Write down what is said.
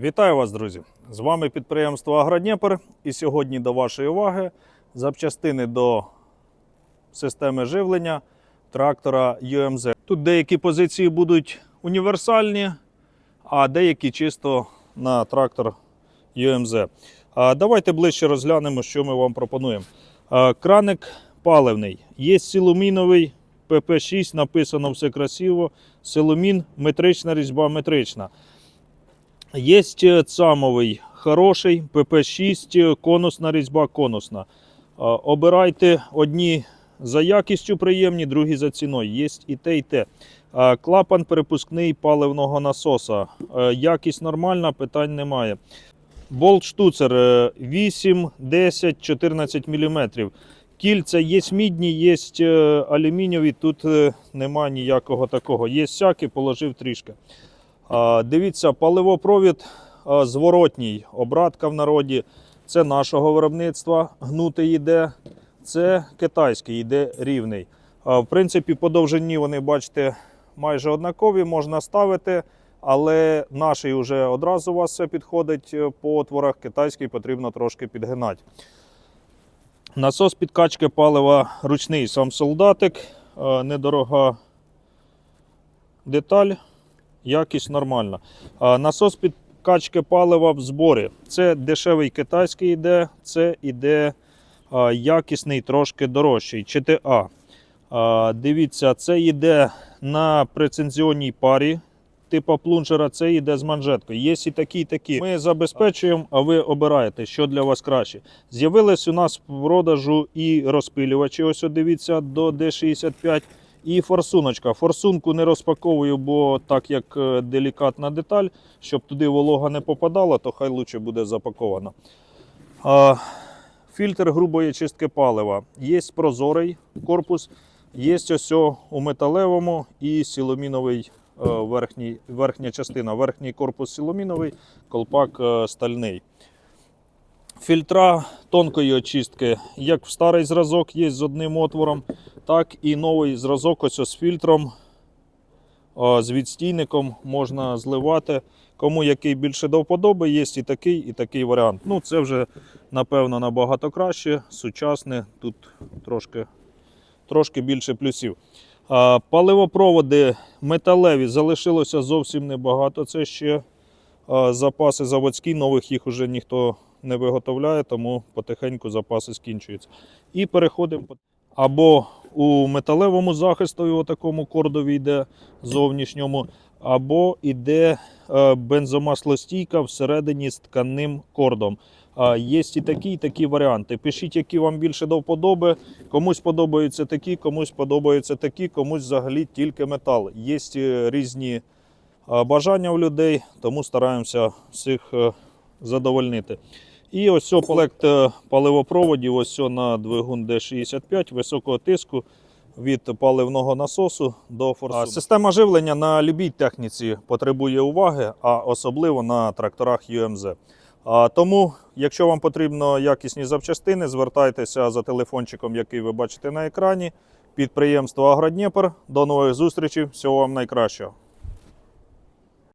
Вітаю вас, друзі! З вами підприємство Агродніпр. І сьогодні до вашої уваги запчастини до системи живлення трактора UMZ. Тут деякі позиції будуть універсальні, а деякі чисто на трактор. А Давайте ближче розглянемо, що ми вам пропонуємо. Краник паливний. Є силуміновий ПП6, написано все красиво. Силумін, метрична різьба метрична. Є цамовий хороший, ПП6, конусна різьба конусна. Обирайте одні за якістю приємні, другі за ціною. Є і те, і те. Клапан перепускний паливного насоса. Якість нормальна, питань немає. Болт штуцер е, 8, 10, 14 мм. Кільця є мідні, є е, алюмінієві, тут е, нема ніякого такого. Є сяки, положив трішки. Дивіться, паливопровід зворотній, обратка в народі. Це нашого виробництва, гнутий йде. Це китайський йде рівний. В принципі, по довжині вони, бачите, майже однакові, можна ставити, але наший вже одразу у вас все підходить е, по отворах, китайський потрібно трошки підгинати. Насос підкачки палива ручний, сам солдатик, е, недорога деталь якість нормальна. Насос підкачки палива в зборі. Це дешевий китайський йде, це йде а, якісний, трошки дорожчий. ЧТА. Дивіться, це йде на прецензіонній парі. Типа плунжера, це йде з манжеткою. Є і такі, і такі. Ми забезпечуємо, а ви обираєте, що для вас краще. З'явились у нас в продажу і розпилювачі. Ось дивіться до D65. І форсуночка. Форсунку не розпаковую, бо так як е, делікатна деталь, щоб туди волога не попадала, то хай лучше буде запакована. А, фільтр грубої чистки палива. Є прозорий корпус, є ось у металевому і силоміновий е, верхній, верхня частина. Верхній корпус силоміновий, колпак е, стальний. Фільтра тонкої очистки, як в старий зразок є з одним отвором, так і новий зразок ось з фільтром, з відстійником можна зливати. Кому який більше до вподоби, є і такий, і такий варіант. Ну, це вже, напевно, набагато краще, сучасне, тут трошки, трошки більше плюсів. А, Паливопроводи металеві залишилося зовсім небагато. Це ще а, запаси заводські, нових їх вже ніхто не виготовляє, тому потихеньку запаси скінчуються. І переходимо або у металевому захисту, такому кордові йде зовнішньому, або йде е, бензомаслостійка всередині з тканним кордом. Є і такі, і такі варіанти. Пишіть, які вам більше до вподоби. Комусь подобаються такі, комусь подобаються такі, комусь взагалі тільки метал. Є е, різні е, бажання у людей, тому стараємося всіх задовольнити. І ось комплект е, паливопроводів, ось на двигун D65 високого тиску від паливного насосу до форсунок. Система живлення на любій техніці потребує уваги, а особливо на тракторах UMZ. А, Тому, якщо вам потрібно якісні запчастини, звертайтеся за телефончиком, який ви бачите на екрані. Підприємство Агродніпр. До нових зустрічей. Всього вам найкращого.